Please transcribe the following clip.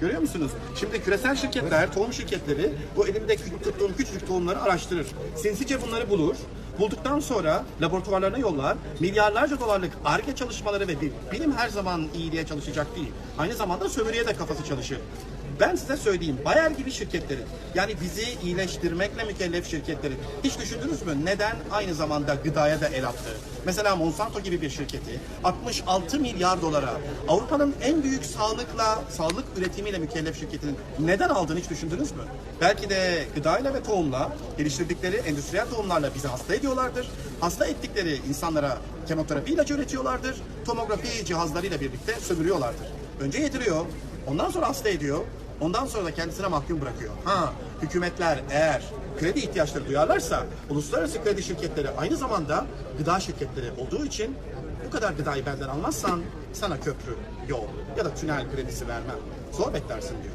Görüyor musunuz? Şimdi küresel şirketler, tohum şirketleri bu elimde kü- tuttuğum küçücük tohumları araştırır. Sinsice bunları bulur. Bulduktan sonra laboratuvarlarına yollar. Milyarlarca dolarlık ARGE çalışmaları ve bilim her zaman iyiliğe çalışacak değil. Aynı zamanda sömürüye de kafası çalışır. Ben size söyleyeyim, Bayer gibi şirketlerin, yani bizi iyileştirmekle mükellef şirketlerin, hiç düşündünüz mü neden aynı zamanda gıdaya da el attı? Mesela Monsanto gibi bir şirketi 66 milyar dolara Avrupa'nın en büyük sağlıkla, sağlık üretimiyle mükellef şirketinin neden aldığını hiç düşündünüz mü? Belki de gıdayla ve tohumla, geliştirdikleri endüstriyel tohumlarla bizi hasta ediyorlardır. Hasta ettikleri insanlara kemoterapi ilacı üretiyorlardır. Tomografi cihazlarıyla birlikte sömürüyorlardır. Önce yediriyor, ondan sonra hasta ediyor, Ondan sonra da kendisine mahkum bırakıyor. Ha, hükümetler eğer kredi ihtiyaçları duyarlarsa uluslararası kredi şirketleri aynı zamanda gıda şirketleri olduğu için bu kadar gıdayı benden almazsan sana köprü, yol ya da tünel kredisi vermem. Zor beklersin diyor.